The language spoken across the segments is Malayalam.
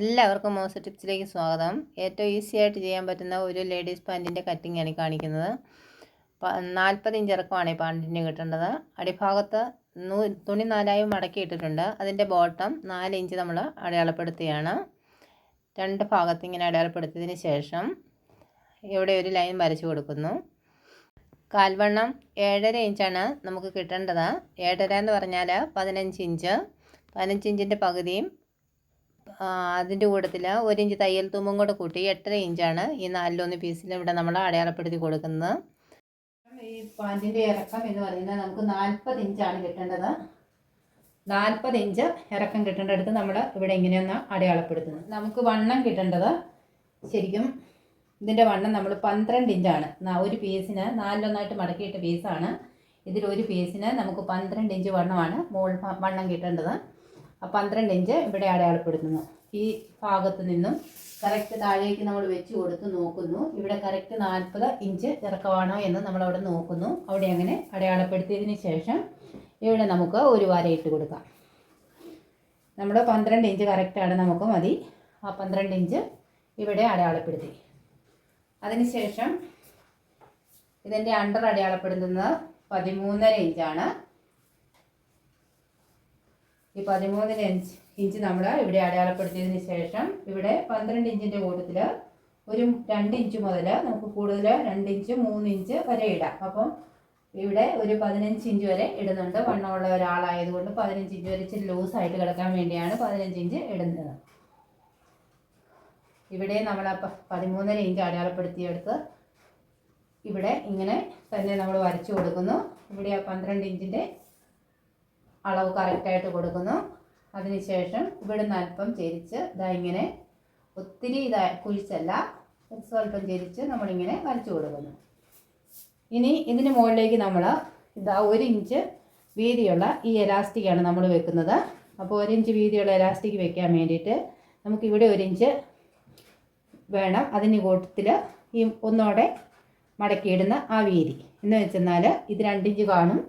എല്ലാവർക്കും മോസ ടിപ്സിലേക്ക് സ്വാഗതം. ഏറ്റവും ഈസി ആയിട്ട് ചെയ്യാൻ പറ്റുന്ന ഒരു ലേഡീസ് പാന്റിന്റെ കട്ടിങ് ആണ് കാണിക്കുന്നത്. നാൽപ്പത് ഇഞ്ച് ഇറക്കമാണ് ഈ പാന്റിന് കിട്ടേണ്ടത്. അടിഭാഗത്ത് നൂ തുണി നാലായി മടക്കി ഇട്ടിട്ടുണ്ട്. അതിന്റെ ബോട്ടം നാല് ഇഞ്ച് നമ്മൾ അടയാളപ്പെടുത്തുകയാണ് രണ്ട് ഭാഗത്ത് ഇങ്ങനെ അടയാളപ്പെടുത്തിയതിന് ശേഷം ഇവിടെ ഒരു ലൈൻ വരച്ചു കൊടുക്കുന്നു. കാൽവണ്ണം ഏഴര ഇഞ്ചാണ് നമുക്ക് കിട്ടേണ്ടത്. ഏഴര എന്ന് പറഞ്ഞാൽ പതിനഞ്ച് ഇഞ്ച്. പതിനഞ്ച് ഇഞ്ചിന്റെ പകുതിയും അതിന്റെ കൂട്ടത്തിൽ ഒരു ഇഞ്ച് തയ്യൽ തുമ്പും കൂടെ കൂട്ടി എട്ടര ഇഞ്ചാണ് ഈ നാലിലൊന്ന് പീസിൽ ഇവിടെ നമ്മൾ അടയാളപ്പെടുത്തി കൊടുക്കുന്നത്. ഈ പാന്റിന്റെ ഇറക്കം എന്ന് പറയുന്നത് നമുക്ക് നാൽപ്പത് ഇഞ്ചാണ് കിട്ടേണ്ടത്. നാൽപ്പത് ഇഞ്ച് ഇറക്കം കിട്ടേണ്ടടുത്ത് നമ്മൾ ഇവിടെ ഇങ്ങനെയൊന്ന് അടയാളപ്പെടുത്തുന്നു. നമുക്ക് വണ്ണം കിട്ടേണ്ടത് ശരിക്കും ഇതിന്റെ വണ്ണം നമ്മൾ പന്ത്രണ്ട് ഇഞ്ചാണ്. ഒരു പീസിന് നാലിലൊന്നായിട്ട് മടക്കിയിട്ട പീസാണ്. ഇതിലൊരു പീസിന് നമുക്ക് പന്ത്രണ്ട് ഇഞ്ച് വണ്ണമാണ് മോൾ വണ്ണം കിട്ടേണ്ടത്. ആ പന്ത്രണ്ട് ഇഞ്ച് ഇവിടെ അടയാളപ്പെടുത്തുന്നു. ഈ ഭാഗത്ത് നിന്നും കറക്റ്റ് താഴേക്ക് നമ്മൾ വെച്ച് കൊടുത്ത് നോക്കുന്നു. ഇവിടെ കറക്റ്റ് നാൽപ്പത് ഇഞ്ച് ഇറക്കമാണോ എന്ന് നമ്മൾ അവിടെ നോക്കുന്നു. അവിടെ അങ്ങനെ അടയാളപ്പെടുത്തിയതിന് ശേഷം ഇവിടെ നമുക്ക് ഒരു വര ഇട്ട് കൊടുക്കാം. നമ്മുടെ പന്ത്രണ്ട് ഇഞ്ച് കറക്റ്റാണ് നമുക്ക് മതി. ആ പന്ത്രണ്ട് ഇഞ്ച് ഇവിടെ അടയാളപ്പെടുത്തി. അതിനുശേഷം ഇതിന്റെ അണ്ടർ അടയാളപ്പെടുത്തുന്നത് പതിമൂന്നര ഇഞ്ചാണ്. ഈ പതിമൂന്നര ഇഞ്ച് ഇഞ്ച് നമ്മൾ ഇവിടെ അടയാളപ്പെടുത്തിയതിന് ശേഷം ഇവിടെ പന്ത്രണ്ട് ഇഞ്ചിന്റെ കൂട്ടത്തിൽ ഒരു രണ്ട് ഇഞ്ച് മുതൽ നമുക്ക് കൂടുതൽ രണ്ട് ഇഞ്ച് മൂന്ന് ഇഞ്ച് വരെ ഇടാം. അപ്പം ഇവിടെ ഒരു പതിനഞ്ച് ഇഞ്ച് വരെ ഇടുന്നുണ്ട്. വണ്ണമുള്ള ഒരാളായതുകൊണ്ട് പതിനഞ്ച് ഇഞ്ച് വരെ ഇച്ചിരി ലൂസായിട്ട് കിടക്കാൻ വേണ്ടിയാണ് പതിനഞ്ച് ഇഞ്ച് ഇടുന്നത്. ഇവിടെ നമ്മൾ പതിമൂന്നര ഇഞ്ച് അടയാളപ്പെടുത്തിയെടുത്ത് ഇവിടെ ഇങ്ങനെ തന്നെ നമ്മൾ വരച്ചു കൊടുക്കുന്നു. ഇവിടെ ആ പന്ത്രണ്ട് ഇഞ്ചിന്റെ അളവ് കറക്റ്റായിട്ട് കൊടുക്കുന്നു. അതിനുശേഷം ഇവിടുന്ന് അല്പം ചെരിച്ച് ഇതാ ഇങ്ങനെ ഒത്തിരി ഇതാ കുഴിച്ചല്ല സ്വല്പം ചെരിച്ച് നമ്മളിങ്ങനെ വരച്ചു കൊടുക്കുന്നു. ഇനി ഇതിന് മുകളിലേക്ക് നമ്മൾ ഇതാ ഒരു ഇഞ്ച് വീതിയുള്ള ഈ എലാസ്റ്റിക്കാണ് നമ്മൾ വെക്കുന്നത്. അപ്പോൾ ഒരു ഇഞ്ച് വീതിയുള്ള എലാസ്റ്റിക് വെക്കാൻ വേണ്ടിയിട്ട് നമുക്കിവിടെ ഒരു ഇഞ്ച് വേണം. അതിന് കൂട്ടത്തിൽ ഈ ഒന്നോടെ മടക്കിയിടുന്ന ആ വീതി. എന്ന് വെച്ചെന്നാൽ ഇത് രണ്ടിഞ്ച് കാണും.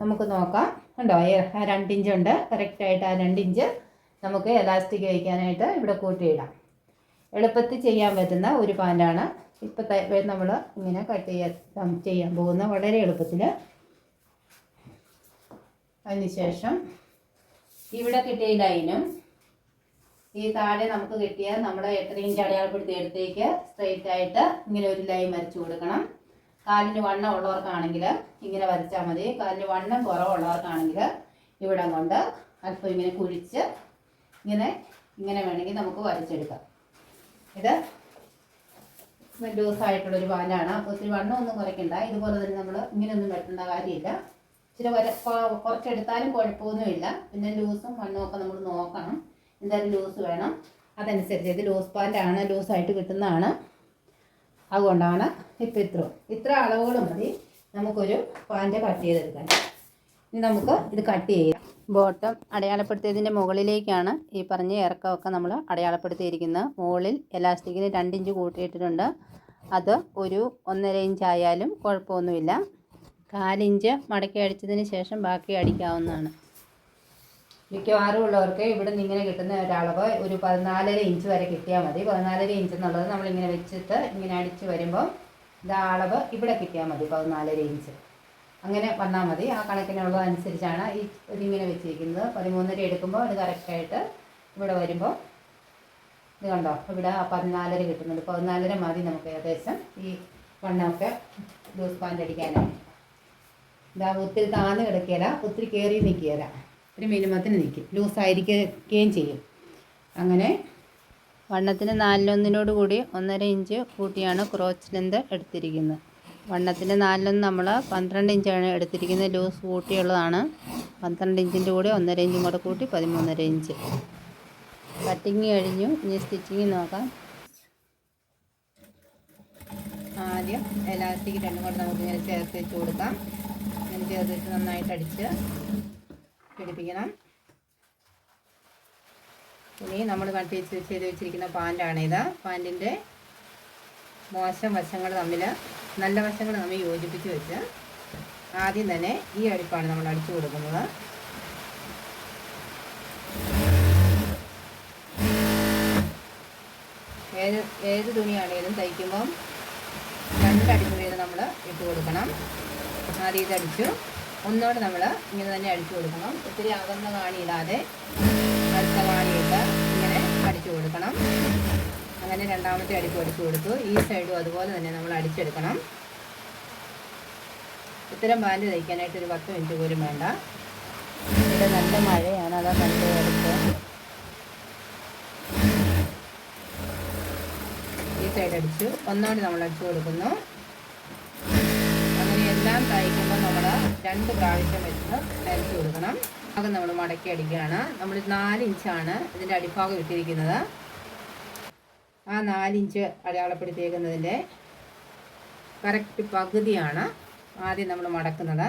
നമുക്ക് നോക്കാം. ഉണ്ടോ രണ്ടിഞ്ച് ഉണ്ട് കറക്റ്റായിട്ട് ആ രണ്ടിഞ്ച് നമുക്ക് എലാസ്റ്റിക് വയ്ക്കാനായിട്ട് ഇവിടെ കൂട്ടിയിടാം. എളുപ്പത്തിൽ ചെയ്യാൻ പറ്റുന്ന ഒരു പാന്റാണ് ഇപ്പോഴത്തെ നമ്മൾ ഇങ്ങനെ കട്ട് ചെയ്യാൻ ചെയ്യാൻ പോകുന്ന വളരെ എളുപ്പത്തിൽ. അതിനുശേഷം ഇവിടെ കിട്ടിയ ലൈനും ഈ താഴെ നമുക്ക് കിട്ടിയ നമ്മുടെ എത്ര ഇഞ്ച് അടയാളപ്പെടുത്തിയ അടുത്തേക്ക് സ്ട്രെയിറ്റ് ആയിട്ട് ഇങ്ങനെ ഒരു ലൈൻ വരച്ചു കൊടുക്കണം. കാലിന് വണ്ണം ഉള്ളവർക്കാണെങ്കിൽ ഇങ്ങനെ വരച്ചാൽ മതി. കാലിന് വണ്ണം കുറവുള്ളവർക്കാണെങ്കിൽ ഇവിടെ കൊണ്ട് അല്പം ഇങ്ങനെ കുഴിച്ച് ഇങ്ങനെ ഇങ്ങനെ വേണമെങ്കിൽ നമുക്ക് വരച്ചെടുക്കാം. ഇത് ലൂസായിട്ടുള്ളൊരു പാലാണ് ഒത്തിരി വണ്ണം ഒന്നും കുറയ്ക്കണ്ട. ഇതുപോലെ തന്നെ നമ്മൾ ഇങ്ങനെയൊന്നും വെട്ടേണ്ട കാര്യമില്ല. ഇച്ചിരി വര കുറച്ചെടുത്താലും കുഴപ്പമൊന്നുമില്ല. പിന്നെ ലൂസും ഒക്കെ നമ്മൾ നോക്കണം. എന്തായാലും ലൂസ് വേണം. അതനുസരിച്ച് ഇത് ലൂസ് പാന്റാണ്. ലൂസായിട്ട് കിട്ടുന്നതാണ്. അതുകൊണ്ടാണ് ഇപ്പം ഇത്ര. ഇത്ര അളവുകൾ മതി. നമുക്കൊരു പാന്റെ കട്ട് ചെയ്തെടുക്കാൻ. ഇനി നമുക്ക് ഇത് കട്ട് ചെയ്യാം. ബോട്ടം അടയാളപ്പെടുത്തിയതിന്റെ മുകളിലേക്കാണ് ഈ പറഞ്ഞ ഇറക്കമൊക്കെ നമ്മൾ അടയാളപ്പെടുത്തിയിരിക്കുന്നത്. മുകളിൽ എലാസ്റ്റിക്കിന് രണ്ടിഞ്ച് കൂട്ടിയിട്ടിട്ടുണ്ട്. അത് ഒരു ഒന്നര ഇഞ്ച് ആയാലും കുഴപ്പമൊന്നുമില്ല. കാലിഞ്ച് മടക്കി അടിച്ചതിന് ശേഷം ബാക്കി അടിക്കാവുന്നതാണ്. മിക്കവാറും ഉള്ളവർക്ക് ഇവിടെ നിന്ന് ഇങ്ങനെ കിട്ടുന്ന ഒരളവ് ഒരു പതിനാലര ഇഞ്ച് വരെ കിട്ടിയാൽ മതി. പതിനാലര ഇഞ്ച് എന്നുള്ളത് നമ്മളിങ്ങനെ വെച്ചിട്ട് ഇങ്ങനെ അടിച്ച് വരുമ്പോൾ ഇതാ അളവ് ഇവിടെ കിട്ടിയാൽ മതി പതിനാലര ഇഞ്ച് അങ്ങനെ വന്നാൽ മതി. ആ കണക്കിനുള്ളതനുസരിച്ചാണ് ഈ ഇതിങ്ങനെ വെച്ചിരിക്കുന്നത്. പതിമൂന്നര എടുക്കുമ്പോൾ അത് കറക്റ്റായിട്ട് ഇവിടെ വരുമ്പോൾ ഇത് കണ്ടോ? ഇവിടെ ആ പതിനാലര കിട്ടുന്നുണ്ട്. പതിനാലര മതി നമുക്ക് ഏകദേശം. ഈ വണ്ണമൊക്കെ ലൂസ് പാന്റ് അടിക്കാനായിട്ട്. ഇതാ ഒത്തിരി താന്ന് കിടക്കിയല ഒത്തിരി കയറി നിൽക്കുകയില്ല ഒരു മിനിമത്തിന് നിൽക്കും. ലൂസായിരിക്കുകയും ചെയ്യും. അങ്ങനെ വണ്ണത്തിന് നാലിലൊന്നിനോട് കൂടി ഒന്നര ഇഞ്ച് കൂട്ടിയാണ് ക്രോച്ച് ലെന്ത് എടുത്തിരിക്കുന്നത്. വണ്ണത്തിന് നാലിലൊന്ന് നമ്മൾ പന്ത്രണ്ട് ഇഞ്ചാണ് എടുത്തിരിക്കുന്നത് ലൂസ് കൂട്ടിയുള്ളതാണ്. പന്ത്രണ്ട് ഇഞ്ചിന്റെ കൂടി ഒന്നര ഇഞ്ചും കൂടെ കൂട്ടി പതിമൂന്നര ഇഞ്ച്. കട്ടിങ് കഴിഞ്ഞു. ഇനി സ്റ്റിച്ചിങ് നോക്കാം. ആദ്യം എലാസ്റ്റിക് രണ്ടും കൂടെ നമുക്ക് ഇങ്ങനെ ചേർത്ത് വെച്ച് കൊടുക്കാം. ഇങ്ങനെ ചേർത്ത് വെച്ച് നന്നായിട്ട് അടിച്ച് പിടിപ്പിക്കണം. ഇനി നമ്മൾ കട്ട് ചെയ്ത് വെച്ചിരിക്കുന്ന പാന്റാണിത് പാന്റിന്റെ മോശം വശങ്ങൾ തമ്മിൽ നല്ല വശങ്ങൾ തമ്മിൽ യോജിപ്പിച്ച് വെച്ച് ആദ്യം തന്നെ ഈ അടുപ്പാണ് നമ്മൾ അടിച്ചു കൊടുക്കുന്നത്. ഏത് ഏത് തുണിയാണേലും തയ്ക്കുമ്പം രണ്ടടിപ്പ് വീതം നമ്മൾ ഇട്ട് കൊടുക്കണം. ആദ്യം ഇതടിച്ചു ഒന്നോടെ നമ്മൾ ഇങ്ങനെ തന്നെ അടിച്ചു കൊടുക്കണം. ഒത്തിരി അകന്ന കാണിയിടാതെ അടുത്ത കാണിയിട്ട് ഇങ്ങനെ അടിച്ചു കൊടുക്കണം. അങ്ങനെ രണ്ടാമത്തെ അടിപ്പ് അടിച്ചു കൊടുത്തു. ഈ സൈഡും അതുപോലെ തന്നെ നമ്മൾ അടിച്ചെടുക്കണം. ഇത്തരം പാന്റ് തയ്ക്കാനായിട്ട് ഒരു പത്ത് മിനിറ്റ് പോലും വേണ്ട. ഇവിടെ നല്ല മഴയാണ്. അതാ നല്ല ഈ സൈഡ് അടിച്ചു. ഒന്നോടെ നമ്മൾ അടിച്ചു കൊടുക്കുന്നു. എല്ലാം തയ്ക്കുമ്പോൾ നമ്മൾ രണ്ട് പ്രാവശ്യം വെച്ച് തയ്ച്ചു കൊടുക്കണം. ഭാഗം നമ്മൾ മടക്കി അടിക്കുകയാണ്. നമ്മൾ നാലിഞ്ചാണ് ഇതിന്റെ അടിഭാഗം ഇട്ടിരിക്കുന്നത്. ആ നാലിഞ്ച് അടയാളപ്പെടുത്തിയേക്കുന്നതിന്റെ കറക്റ്റ് പകുതിയാണ് ആദ്യം നമ്മൾ മടക്കുന്നത്.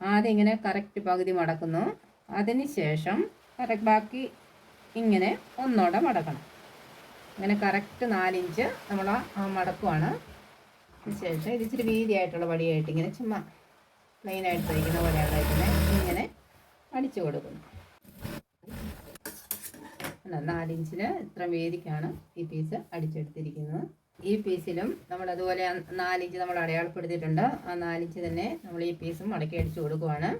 ആദ്യം ഇങ്ങനെ കറക്റ്റ് പകുതി മടക്കുന്നു. അതിന് ശേഷം ബാക്കി ഇങ്ങനെ ഒന്നോടെ മടക്കണം. അങ്ങനെ കറക്റ്റ് നാലിഞ്ച് നമ്മൾ മടക്കുവാണ്. ശേഷം ഇത് ഇച്ചിരി വീതിയായിട്ടുള്ള വടിയായിട്ട് ഇങ്ങനെ ചുമ്മാ പ്ലെയിനായിട്ട് തയ്ക്കുന്ന പോലെയുള്ള ഇതിനെ ഇങ്ങനെ അടിച്ചു കൊടുക്കുന്നു. നാലിഞ്ചിന് ഇത്ര വീതിക്കാണ് ഈ പീസ് അടിച്ചെടുത്തിരിക്കുന്നത്. ഈ പീസിലും നമ്മൾ അതുപോലെ നാലിഞ്ച് നമ്മൾ അടയാളപ്പെടുത്തിയിട്ടുണ്ട്. ആ നാലിഞ്ച് തന്നെ നമ്മൾ ഈ പീസും മടക്കി അടിച്ചു കൊടുക്കുവാണ്.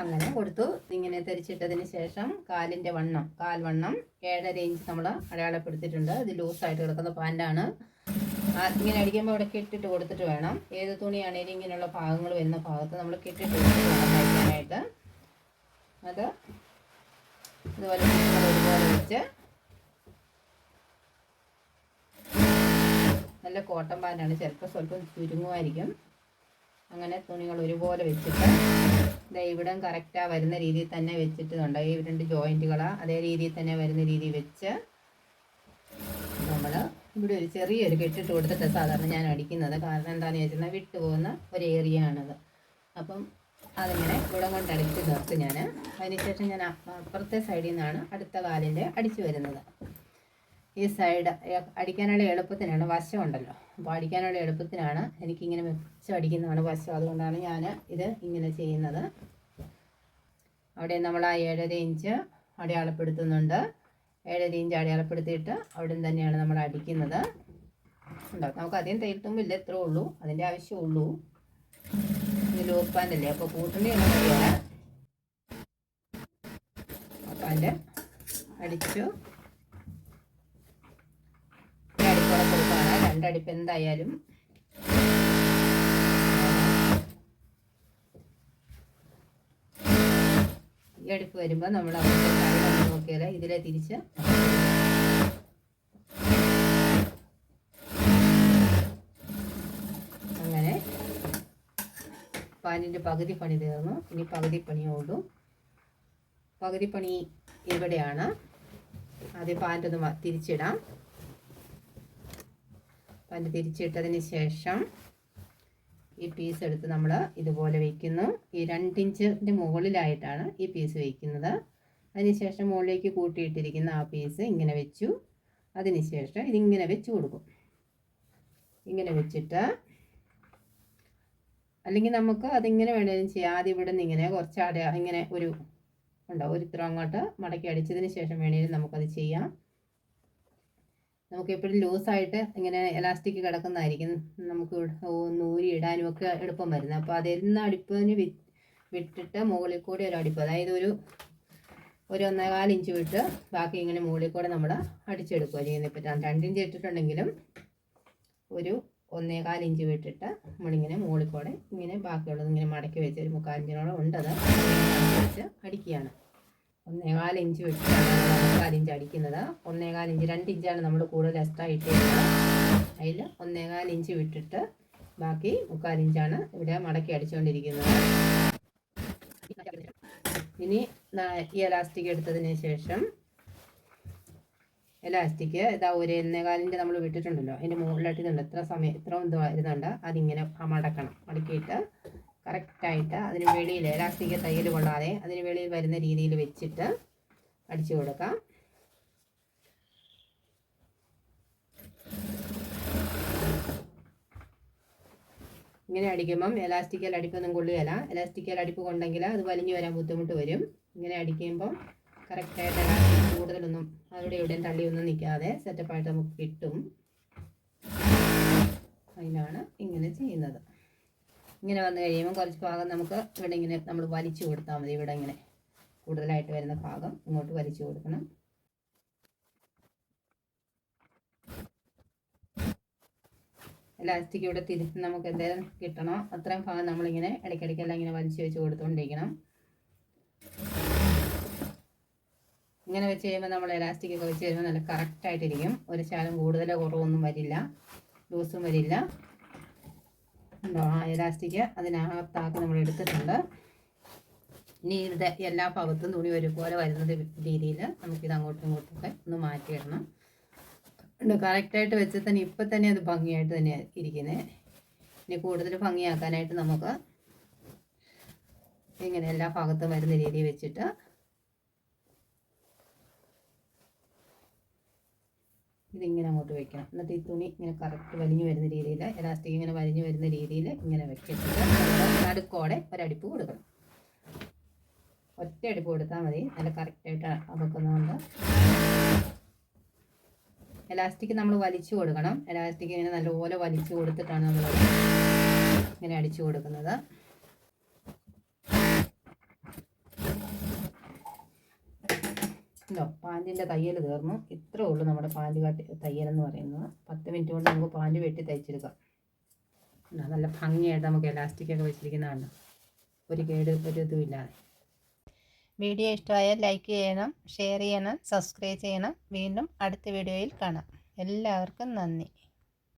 അങ്ങനെ കൊടുത്തു. ഇങ്ങനെ തിരിച്ചിട്ടതിന് ശേഷം കാലിന്റെ വണ്ണം കാൽ വണ്ണം ഏഴര ഇഞ്ച് നമ്മൾ അടയാളപ്പെടുത്തിയിട്ടുണ്ട്. ഇത് ലൂസായിട്ട് കിടക്കുന്ന പാന്റാണ് ഇങ്ങനെ അടിക്കുമ്പോൾ അവിടെ കെട്ടിട്ട് കൊടുത്തിട്ട് വേണം. ഏത് തുണിയാണെങ്കിലും ഇങ്ങനെയുള്ള ഭാഗങ്ങൾ വരുന്ന ഭാഗത്ത് നമ്മൾ കെട്ടിട്ട് കൊടുക്കാനായിട്ട് അത് ഇതുപോലെ ഒരുപോലെ വെച്ച് നല്ല കോട്ടൺ പാന്റാണ് ചിലപ്പോൾ സ്വല്പം ചുരുങ്ങുമായിരിക്കും. അങ്ങനെ തുണികൾ ഒരുപോലെ വെച്ചിട്ട് ദേ ഇവിടം കറക്റ്റാ വരുന്ന രീതിയിൽ തന്നെ വെച്ചിട്ടുണ്ട് ഈ രണ്ട് ജോയിന്റുകളാണ് അതേ രീതിയിൽ തന്നെ വരുന്ന രീതിയിൽ വെച്ച് നമ്മൾ ഇവിടെ ഒരു ചെറിയൊരു കെട്ടിട്ട് കൊടുത്തിട്ട് സാധാരണ ഞാൻ അടിക്കുന്നത്. കാരണം എന്താണെന്ന് ചോദിച്ചിട്ടുണ്ടെങ്കിൽ വിട്ടു പോകുന്ന ഒരു ഏരിയ ആണത്. അപ്പം അതിങ്ങനെ ഇവിടെ കൊണ്ട് അടിച്ച് തീർത്ത് ഞാൻ അതിനുശേഷം ഞാൻ അപ്പുറത്തെ സൈഡിൽ നിന്നാണ് അടുത്ത കാലിന്റെ അടിച്ചു വരുന്നത്. ഈ സൈഡ് അടിക്കാനുള്ള എളുപ്പത്തിനാണ് വശം ഉണ്ടല്ലോ. അപ്പോൾ അടിക്കാനുള്ള എളുപ്പത്തിനാണ് എനിക്കിങ്ങനെ വെച്ച് പഠിക്കുന്നതാണ് വശം അതുകൊണ്ടാണ് ഞാൻ ഇത് ഇങ്ങനെ ചെയ്യുന്നത്. അവിടെ നമ്മൾ ആ ഏഴര ഇഞ്ച് അടയാളപ്പെടുത്തുന്നുണ്ട്. ഏഴര ഇഞ്ച് അടയാളപ്പെടുത്തിയിട്ട് അവിടെ തന്നെയാണ് നമ്മൾ അടിക്കുന്നത്. ഉണ്ടോ? നമുക്ക് അധികം തയ്യൽത്തുമ്പില്ല ഇത്രേ ഉള്ളൂ. അതിന്റെ ആവശ്യമുള്ളൂ ഇത് ലൂസ് പാന്റല്ലേ അപ്പോൾ കൂട്ടേണ്ടി അപ്പം പാന്റ് അടിച്ചു. രണ്ടടിപ്പ് എന്തായാലും. ഈ അടുപ്പ് വരുമ്പോൾ നമ്മൾ നോക്കിയാലേ ഇതിലെ തിരിച്ച് അങ്ങനെ പാനിന്റെ പകുതി പണി തീർന്നു. ഇനി പകുതി ഓടും. പകുതി പണി ഇവിടെയാണ്. ആദ്യം പാന്റെ ഒന്ന് മ- തിരിച്ചിടാം. പാന്റ് തിരിച്ചിട്ടതിന് ശേഷം ഈ പീസ് എടുത്ത് നമ്മൾ ഇതുപോലെ വയ്ക്കുന്നു ഈ രണ്ടിഞ്ചിന്റെ മുകളിലായിട്ടാണ് ഈ പീസ് വയ്ക്കുന്നത് അതിനുശേഷം മുകളിലേക്ക് കൂട്ടിയിട്ടിരിക്കുന്ന ആ പീസ് ഇങ്ങനെ വെച്ചു. അതിനുശേഷം ഇതിങ്ങനെ വെച്ച് കൊടുക്കും. ഇങ്ങനെ വെച്ചിട്ട് അല്ലെങ്കിൽ നമുക്ക് അതിങ്ങനെ വേണേലും ചെയ്യാം. ആദ്യം ഇവിടെ നിന്ന് ഇങ്ങനെ കുറച്ച് അട ഇങ്ങനെ ഒരു ഉണ്ടോ? ഒരു ഇത്ര അങ്ങോട്ട് മടക്കി അടിച്ചതിന് ശേഷം വേണേലും നമുക്കത് ചെയ്യാം. നമുക്ക് എപ്പോഴും ലൂസായിട്ട് ഇങ്ങനെ എലാസ്റ്റിക് കിടക്കുന്നതായിരിക്കും നമുക്ക് നൂരി ഇടാനും ഒക്കെ എളുപ്പം വരുന്നത്. അപ്പോൾ അതിൽ നിന്ന് അടിപ്പതിന് വി വിട്ടിട്ട് മുകളിൽ കൂടി ഒരു അടിപ്പ് അതായത് ഒരു ഒരു ഒന്നേകാൽ ഇഞ്ച് വിട്ട് ബാക്കി ഇങ്ങനെ മുകളിൽ കൂടെ നമ്മൾ അടിച്ചെടുക്കുക ചെയ്യുന്നത്. ഇപ്പം രണ്ടിഞ്ച് ഇട്ടിട്ടുണ്ടെങ്കിലും ഒരു ഒന്നേകാൽ ഇഞ്ച് വിട്ടിട്ട് നമ്മളിങ്ങനെ മുകളിൽ കൂടെ ഇങ്ങനെ ബാക്കിയുള്ളത് ഇങ്ങനെ മടക്കി വെച്ച് ഒരു മുക്കാലിഞ്ചിനോളം ഉണ്ടത് വെച്ച് അടിക്കുകയാണ്. ഒന്നേകാൽ ഇഞ്ച് വെച്ചിട്ടാണ് ഒന്നേകാൽ ഇഞ്ച് അടിക്കുന്നത്. ഒന്നേകാൽ ഇഞ്ച് രണ്ട് ഇഞ്ചാണ് നമ്മൾ കൂടുതൽ എക്സ്ട്രാ ഇട്ടിരുന്നത് അതിൽ ഒന്നേകാൽ ഇഞ്ച് വിട്ടിട്ട് ബാക്കി മുക്കാൽ ഇഞ്ചാണ് ഇവിടെ മടക്കി അടിച്ചുകൊണ്ടിരിക്കുന്നത് ഇനി ഈ എലാസ്റ്റിക് എടുത്തതിന് ശേഷം എലാസ്റ്റിക് ഇതാ ഒരു എന്നേകാലിന്റെ നമ്മൾ വിട്ടിട്ടുണ്ടല്ലോ. അതിന്റെ മുകളിലായിട്ട് ഇതുണ്ട്. എത്ര സമയം എത്ര ഇത് വരുന്നുണ്ട് അതിങ്ങനെ മടക്കണം. മടക്കിയിട്ട് കറക്റ്റായിട്ട് അതിന് വെളിയിൽ എലാസ്റ്റിക് തയ്യൽ കൊള്ളാതെ അതിന് വെളിയിൽ വരുന്ന രീതിയിൽ വെച്ചിട്ട് അടിച്ചു കൊടുക്കാം. ഇങ്ങനെ അടിക്കുമ്പം എലാസ്റ്റിക്കൽ അടിപ്പൊന്നും കൊള്ളുകയില്ല. എലാസ്റ്റിക്കൽ അടിപ്പ് കൊണ്ടെങ്കിൽ അത് വലിഞ്ഞു വരാൻ ബുദ്ധിമുട്ട് വരും. ഇങ്ങനെ അടിക്കുമ്പം കറക്റ്റായിട്ട് എലാസ്റ്റിക് കൂടുതലൊന്നും അവിടെ ഇവിടെയും തള്ളിയൊന്നും നിൽക്കാതെ സെറ്റപ്പായിട്ട് നമുക്ക് കിട്ടും. അതിനാണ് ഇങ്ങനെ ചെയ്യുന്നത്. ഇങ്ങനെ വന്നു കഴിയുമ്പോൾ കുറച്ച് ഭാഗം നമുക്ക് ഇവിടെ ഇങ്ങനെ നമ്മൾ വലിച്ചു കൊടുത്താൽ മതി. ഇവിടെ ഇങ്ങനെ കൂടുതലായിട്ട് വരുന്ന ഭാഗം ഇങ്ങോട്ട് വലിച്ചു കൊടുക്കണം. ഇലാസ്റ്റിക് ഇവിടെ തിരിച്ച് നമുക്ക് എന്തേലും കിട്ടണോ. അത്രയും ഭാഗം നമ്മളിങ്ങനെ ഇടയ്ക്കിടയ്ക്കെല്ലാം ഇങ്ങനെ വലിച്ചു വെച്ച് കൊടുത്തുകൊണ്ടിരിക്കണം ഇങ്ങനെ വെച്ച് കഴിയുമ്പോൾ നമ്മൾ ഇലാസ്റ്റിക് ഒക്കെ വെച്ച് കഴിയുമ്പോൾ നല്ല കറക്റ്റായിട്ടിരിക്കും ഒരു ശാലം കൂടുതലോ കുറവൊന്നും വരില്ല. ലൂസും വരില്ല. ഉണ്ടോ? ആ ഇലാസ്റ്റിക് അതിനകത്താക്കി നമ്മൾ എടുത്തിട്ടുണ്ട്. ഇനി ഇത് എല്ലാ ഭാഗത്തും തുണി ഒരുപോലെ വരുന്ന രീതിയിൽ നമുക്കിത് അങ്ങോട്ടും ഇങ്ങോട്ടൊക്കെ ഒന്ന് മാറ്റിയിടണം ഉണ്ട് കറക്റ്റായിട്ട് വെച്ച് തന്നെ ഇപ്പം തന്നെ അത് ഭംഗിയായിട്ട് തന്നെ ഇരിക്കുന്നത് ഇനി കൂടുതൽ ഭംഗിയാക്കാനായിട്ട് നമുക്ക് ഇങ്ങനെ എല്ലാ ഭാഗത്തും വരുന്ന രീതിയിൽ വെച്ചിട്ട് ഇതിങ്ങനെ അങ്ങോട്ട് വെക്കണം. എന്നിട്ട് ഈ തുണി ഇങ്ങനെ കറക്റ്റ് വലിഞ്ഞു വരുന്ന രീതിയിൽ എലാസ്റ്റിക് ഇങ്ങനെ വലിഞ്ഞു വരുന്ന രീതിയിൽ ഇങ്ങനെ വെച്ചിട്ട് നടുക്കോടെ ഒരടിപ്പ് കൊടുക്കണം. ഒറ്റ അടിപ്പ് കൊടുത്താൽ മതി. നല്ല കറക്റ്റായിട്ട് അടക്കുന്നതുകൊണ്ട് എലാസ്റ്റിക് നമ്മൾ വലിച്ചു കൊടുക്കണം. എലാസ്റ്റിക് ഇങ്ങനെ നല്ലപോലെ വലിച്ചു കൊടുത്തിട്ടാണ് നമ്മൾ ഇങ്ങനെ അടിച്ചു കൊടുക്കുന്നത്. ഉണ്ടോ? പാന്റിന്റെ തയ്യൽ തീർന്നു. ഇത്രേ ഉള്ളൂ നമ്മുടെ പാന്റ് കാട്ടി തയ്യൽ എന്ന് പറയുന്നത്. പത്ത് മിനിറ്റ് കൊണ്ട് നമുക്ക് പാന്റ് വെട്ടി തയ്ച്ചെടുക്കാം. നല്ല ഭംഗിയായിട്ട് നമുക്ക് എലാസ്റ്റിക്കൊക്കെ വെച്ചിരിക്കുന്നതാണ് ഒരു കേട് ഒരു ഇതുമില്ലാതെ വീഡിയോ ഇഷ്ടമായാൽ ലൈക്ക് ചെയ്യണം ഷെയർ ചെയ്യണം സബ്സ്ക്രൈബ് ചെയ്യണം. വീണ്ടും അടുത്ത വീഡിയോയിൽ കാണാം. എല്ലാവർക്കും നന്ദി.